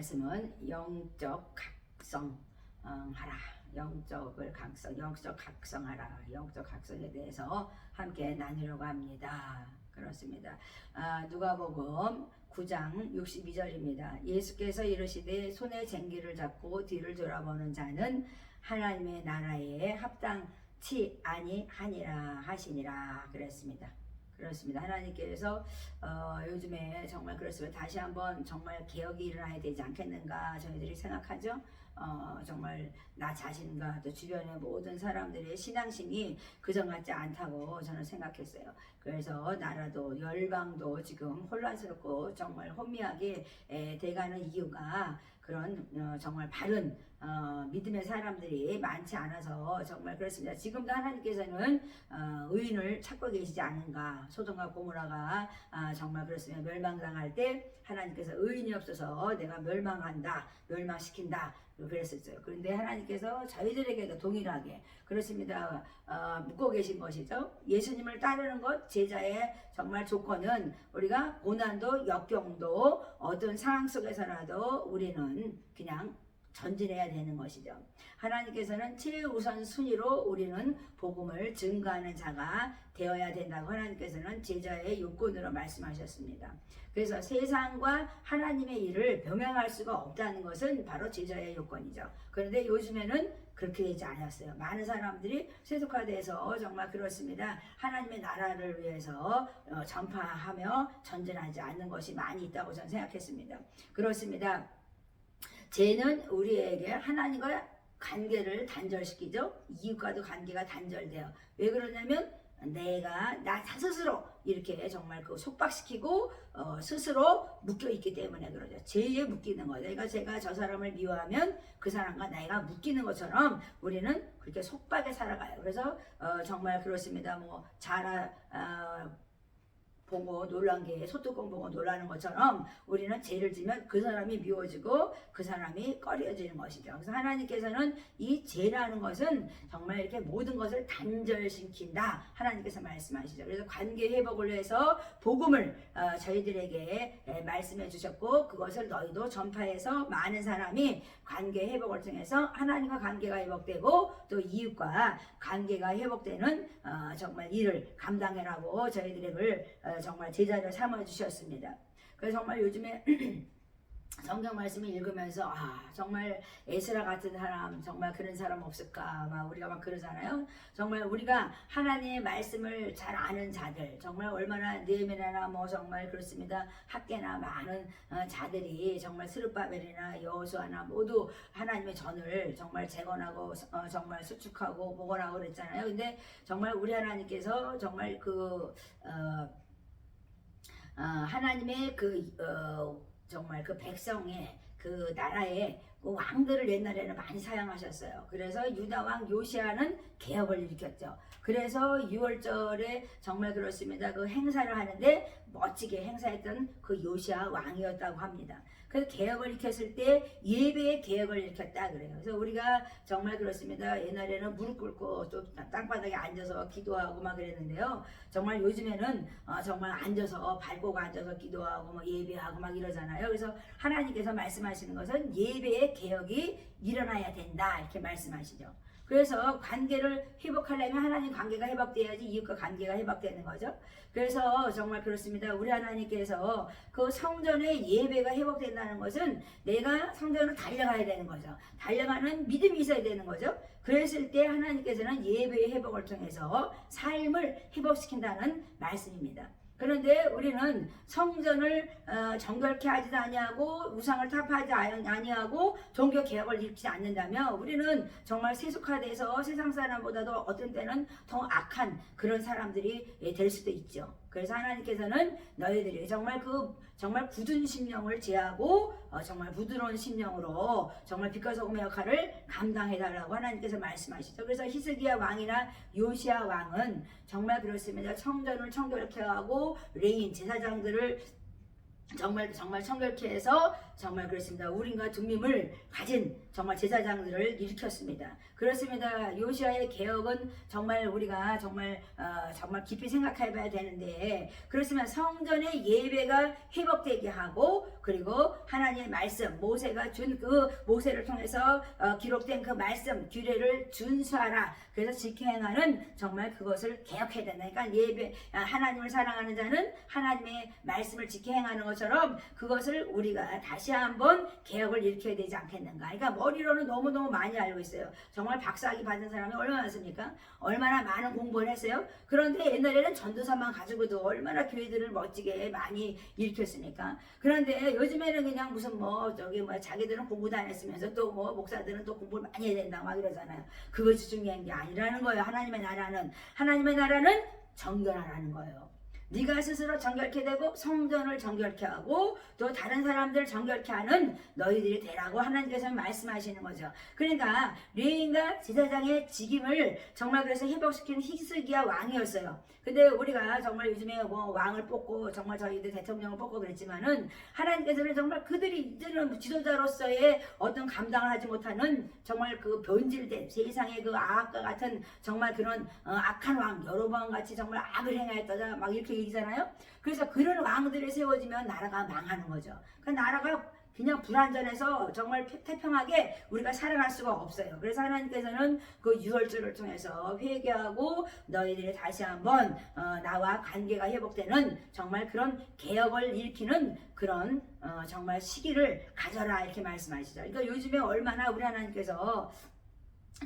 말씀은 영적 각성 어, 하라. 영적을 각성, 영적 각성하라. 영적 각성에 대해서 함께 나누려고 합니다. 그렇습니다. 아, 누가복음 9장 62절입니다. 예수께서 이르시되 손에 쟁기를 잡고 뒤를 돌아보는 자는 하나님의 나라에 합당치 아니하니라 하시니라 그랬습니다. 그렇습니다. 하나님께서 어, 요즘에 정말 그렇습니다. 다시 한번 정말 개혁이 일어나야 되지 않겠는가 저희들이 생각하죠. 어, 정말 나 자신과 또 주변의 모든 사람들의 신앙심이 그전 같지 않다고 저는 생각했어요. 그래서 나라도 열방도 지금 혼란스럽고 정말 혼미하게 에, 돼가는 이유가 그런 어, 정말 바른 어, 믿음의 사람들이 많지 않아서 정말 그렇습니다. 지금도 하나님께서는 어, 의인을 찾고 계시지 않은가. 소돔과 고모라가 아, 정말 그렇습니다. 멸망당할 때 하나님께서 의인이 없어서 내가 멸망한다, 멸망시킨다. 그랬었어요. 그런데 하나님께서 저희들에게도 동일하게 그렇습니다. 어, 묻고 계신 것이죠. 예수님을 따르는 것 제자의 정말 조건은 우리가 고난도 역경도 어떤 상황 속에서라도 우리는 그냥 전진해야 되는 것이죠. 하나님께서는 최우선 순위로 우리는 복음을 증거하는 자가 되어야 된다고 하나님께서는 제자의 요건으로 말씀하셨습니다. 그래서 세상과 하나님의 일을 병행할 수가 없다는 것은 바로 제자의 요건이죠. 그런데 요즘에는 그렇게 되지 않았어요. 많은 사람들이 세속화돼서 정말 그렇습니다. 하나님의 나라를 위해서 어, 전파하며 전진하지 않는 것이 많이 있다고 저는 생각했습니다. 그렇습니다. 죄는 우리에게 하나님과 관계를 단절시키죠. 이웃과도 관계가 단절돼요. 왜 그러냐면 내가 나 스스로 이렇게 정말 그 속박시키고 어, 스스로 묶여 있기 때문에 그러죠. 죄에 묶이는 거예요. 그러니까 제가 저 사람을 미워하면 그 사람과 내가 묶이는 것처럼 우리는 그렇게 속박에 살아가요. 그래서 어, 정말 그렇습니다. 뭐 자라 어, 보고 놀란 게 소뚜껑 보고 놀라는 것처럼 우리는 죄를 지면 그 사람이 미워지고 그 사람이 꺼려지는 것이죠. 그래서 하나님께서는 이 죄라는 것은 정말 이렇게 모든 것을 단절시킨다. 하나님께서 말씀하시죠. 그래서 관계 회복을 위해서 복음을 어, 저희들에게 에, 말씀해 주셨고 그것을 너희도 전파해서 많은 사람이 관계 회복을 통해서 하나님과 관계가 회복되고 또 이웃과 관계가 회복되는 어, 정말 일을 감당해라고 저희들을 어, 정말 제자를 삼아 주셨습니다. 그래서 정말 요즘에 성경 말씀을 읽으면서 아 정말 에스라 같은 사람 정말 그런 사람 없을까 막 우리가 막 그러잖아요. 정말 우리가 하나님의 말씀을 잘 아는 자들 정말 얼마나 느헤미야나 뭐 정말 그렇습니다. 학계나 많은 어, 자들이 정말 스룹바벨이나 여호수아나 모두 하나님의 전을 정말 재건하고 어, 정말 수축하고 복원하고 그랬잖아요. 근데 정말 우리 하나님께서 정말 그 어, 어, 하나님의 그 어, 정말 그 백성의 그 나라의 그 왕들을 옛날에는 많이 사용하셨어요. 그래서 유다 왕 요시아는 개혁을 일으켰죠. 그래서 6월절에 정말 그렇습니다. 그 행사를 하는데 멋지게 행사했던 그 요시아 왕이었다고 합니다. 그래서 개혁을 일으켰을 때 예배의 개혁을 일으켰다 그래요. 그래서 우리가 정말 그렇습니다. 옛날에는 무릎 꿇고 또 땅바닥에 앉아서 기도하고 막 그랬는데요. 정말 요즘에는 어, 정말 앉아서 밟고 앉아서 기도하고 뭐 예배하고 막 이러잖아요. 그래서 하나님께서 말씀하시는 것은 예배의 개혁이 일어나야 된다 이렇게 말씀하시죠. 그래서 관계를 회복하려면 하나님 관계가 회복돼야지 이웃과 관계가 회복되는 거죠. 그래서 정말 그렇습니다. 우리 하나님께서 그 성전의 예배가 회복된다는 것은 내가 성전으로 달려가야 되는 거죠. 달려가는 믿음이 있어야 되는 거죠. 그랬을 때 하나님께서는 예배의 회복을 통해서 삶을 회복시킨다는 말씀입니다. 그런데 우리는 성전을 어, 정결케 하지도 아니하고 우상을 타파하지 아니하고 종교 개혁을 일으키지 않는다면 우리는 정말 세속화돼서 세상 사람보다도 어떤 때는 더 악한 그런 사람들이 예, 될 수도 있죠. 그래서 하나님께서는 너희들이 정말 그 정말 굳은 심령을 제하고 어, 정말 부드러운 심령으로 정말 빛과 소금의 역할을 감당해 달라고 하나님께서 말씀하시죠. 그래서 히스기야 왕이나 요시아 왕은 정말 그렇습니다. 성전을 청결케 하고 레인 제사장들을 정말 정말 청결케 해서 정말 그렇습니다. 우린과 둠밈을 가진 정말 제사장들을 일으켰습니다. 그렇습니다. 요시아의 개혁은 정말 우리가 정말 어, 정말 깊이 생각해봐야 되는데 그렇지만 성전의 예배가 회복되게 하고 그리고 하나님의 말씀 모세가 준 그 모세를 통해서 어, 기록된 그 말씀 규례를 준수하라. 그래서 지켜 행하는 정말 그것을 개혁해야 된다. 그러니까 예배 아, 하나님을 사랑하는 자는 하나님의 말씀을 지켜 행하는 것처럼 그것을 우리가 다시 한번 개혁을 일으켜야 되지 않겠는가. 그러니까 머리로는 너무너무 많이 알고 있어요. 정말 박사학위 받은 사람이 얼마나 많습니까? 얼마나 많은 공부를 했어요? 그런데 옛날에는 전도사만 가지고도 얼마나 교회들을 멋지게 많이 일으켰습니까? 그런데 요즘에는 그냥 무슨 뭐 저기 뭐 자기들은 공부도 안 했으면서 또 뭐 목사들은 또 공부를 많이 해야 된다 막 이러잖아요. 그것이 중요한 게 아니라는 거예요. 하나님의 나라는 하나님의 나라는 정결하라는 거예요. 네가 스스로 정결케 되고 성전을 정결케 하고 또 다른 사람들을 정결케 하는 너희들이 되라고 하나님께서 말씀하시는 거죠. 그러니까 레인과 제사장의 직임을 정말 그래서 회복시키는 히스기야 왕이었어요. 근데 우리가 정말 요즘에 뭐 왕을 뽑고 정말 저희들 대통령을 뽑고 그랬지만은 하나님께서는 정말 그들이 이제는 지도자로서의 어떤 감당을 하지 못하는 정말 그 변질된 세상의 그 악과 같은 정말 그런 어, 악한 왕 여러 번 같이 정말 악을 행하였다 막 이렇게 얘기잖아요. 그래서 그런 왕들이 세워지면 나라가 망하는 거죠. 그 나라가 그냥 불안전해서 정말 태평하게 우리가 살아갈 수가 없어요. 그래서 하나님께서는 그 유월절을 통해서 회개하고 너희들이 다시 한번 어, 나와 관계가 회복되는 정말 그런 개혁을 일으키는 그런 어, 정말 시기를 가져라 이렇게 말씀하시죠. 그러니까 요즘에 얼마나 우리 하나님께서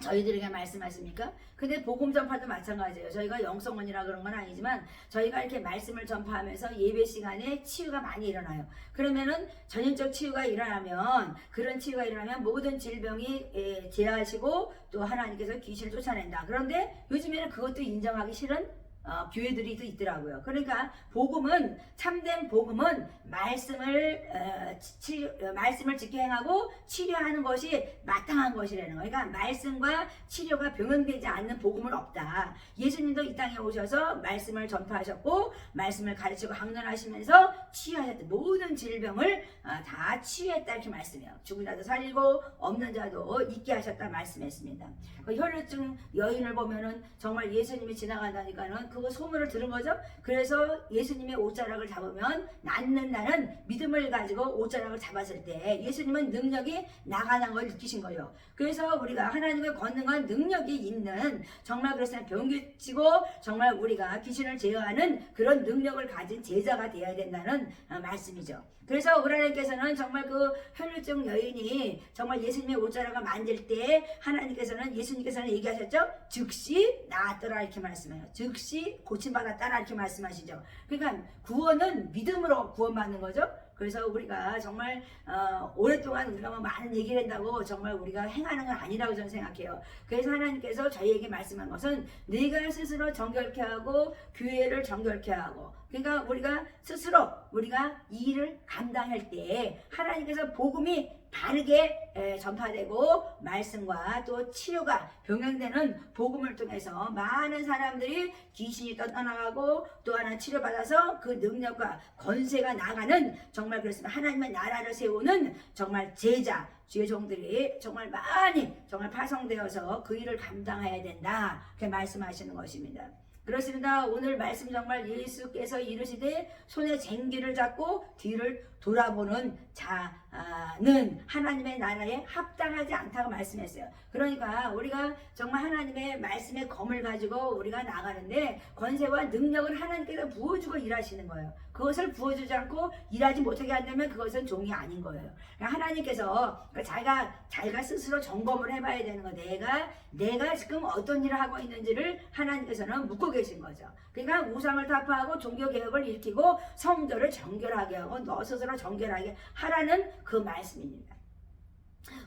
저희들에게 말씀하십니까? 근데 복음 전파도 마찬가지예요. 저희가 영성원이라 그런 건 아니지만 저희가 이렇게 말씀을 전파하면서 예배 시간에 치유가 많이 일어나요. 그러면은 전인적 치유가 일어나면 그런 치유가 일어나면 모든 질병이 예, 제하시고 또 하나님께서 귀신을 쫓아낸다. 그런데 요즘에는 그것도 인정하기 싫은 어, 교회들이 또 있더라고요. 그러니까 복음은 참된 복음은 말씀을 어, 치, 어, 말씀을 지켜 행하고 치료하는 것이 마땅한 것이라는 거예요. 그러니까 말씀과 치료가 병행되지 않는 복음은 없다. 예수님도 이 땅에 오셔서 말씀을 전파하셨고 말씀을 가르치고 강론하시면서 치유하셨다. 모든 질병을 어, 다 치유했다 이렇게 말씀해요. 죽은 자도 살리고 없는 자도 있게 하셨다 말씀했습니다. 그 혈류증 여인을 보면은 정말 예수님이 지나간다니까는 그거 소문을 들은 거죠. 그래서 예수님의 옷자락을 잡으면 낫는다는 믿음을 가지고 옷자락을 잡았을 때 예수님은 능력이 나가는 걸 느끼신 거예요. 그래서 우리가 하나님의 권능과 능력이 있는 정말 그래서 병기치고 정말 우리가 귀신을 제어하는 그런 능력을 가진 제자가 되어야 된다는 어, 말씀이죠. 그래서 하나님께서는 정말 그 혈류증 여인이 정말 예수님의 옷자락을 만질 때 하나님께서는 예수님께서는 얘기하셨죠. 즉시 나았더라 이렇게 말씀해요. 즉시 고침받았다라 이렇게 말씀하시죠. 그러니까 구원은 믿음으로 구원받는 거죠. 그래서 우리가 정말 어, 오랫동안 우리가 뭐 많은 얘기를 한다고 정말 우리가 행하는 건 아니라고 저는 생각해요. 그래서 하나님께서 저희에게 말씀한 것은 네가 스스로 정결케 하고 교회를 정결케 하고 그러니까 우리가 스스로 우리가 이 일을 감당할 때 하나님께서 복음이 바르게 에, 전파되고 말씀과 또 치유가 병행되는 복음을 통해서 많은 사람들이 귀신이 떠나가고 또 하나 치료받아서 그 능력과 건세가 나가는 정말 그렇습니다. 하나님의 나라를 세우는 정말 제자 주의 종들이 정말 많이 정말 파송되어서 그 일을 감당해야 된다. 그렇게 말씀하시는 것입니다. 그렇습니다. 오늘 말씀 정말 예수께서 이르시되 손에 쟁기를 잡고 뒤를 돌아보는 자는 하나님의 나라에 합당하지 않다고 말씀했어요. 그러니까 우리가 정말 하나님의 말씀의 검을 가지고 우리가 나가는데 권세와 능력을 하나님께서 부어주고 일하시는 거예요. 그것을 부어주지 않고 일하지 못하게 한다면 그것은 종이 아닌 거예요. 그러니까 하나님께서 자기가 자기가 스스로 점검을 해봐야 되는 거. 내가 내가 지금 어떤 일을 하고 있는지를 하나님께서는 묻고 계신 거죠. 그러니까 우상을 타파하고 종교 개혁을 일으키고 성도를 정결하게 하고 너 스스로 정결하게 하라는 그 말씀입니다.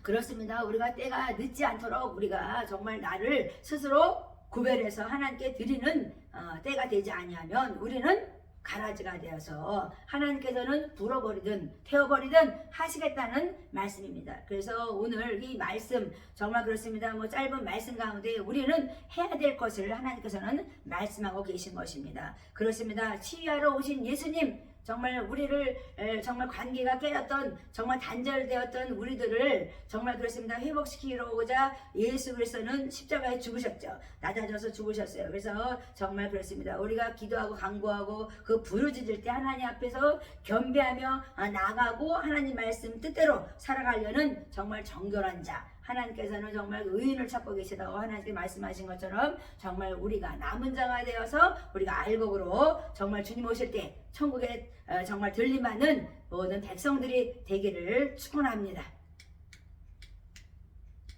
그렇습니다. 우리가 때가 늦지 않도록 우리가 정말 나를 스스로 구별해서 하나님께 드리는 어, 때가 되지 아니하면 우리는 가라지가 되어서 하나님께서는 불어버리든 태워버리든 하시겠다는 말씀입니다. 그래서 오늘 이 말씀 정말 그렇습니다. 뭐 짧은 말씀 가운데 우리는 해야 될 것을 하나님께서는 말씀하고 계신 것입니다. 그렇습니다. 치유하러 오신 예수님 정말 우리를 에, 정말 관계가 깨졌던 정말 단절되었던 우리들을 정말 그렇습니다. 회복시키려고자 예수 그리스도는 십자가에 죽으셨죠. 낮아져서 죽으셨어요. 그래서 정말 그렇습니다. 우리가 기도하고 간구하고 그 부르짖을 때 하나님 앞에서 겸비하며 아, 나가고 하나님 말씀 뜻대로 살아가려는 정말 정결한 자 하나님께서는 정말 의인을 찾고 계시다고 하나님께 말씀하신 것처럼 정말 우리가 남은 자가 되어서 우리가 알곡으로 정말 주님 오실 때 천국에 어, 정말 들림하는 모든 백성들이 되기를 축원합니다.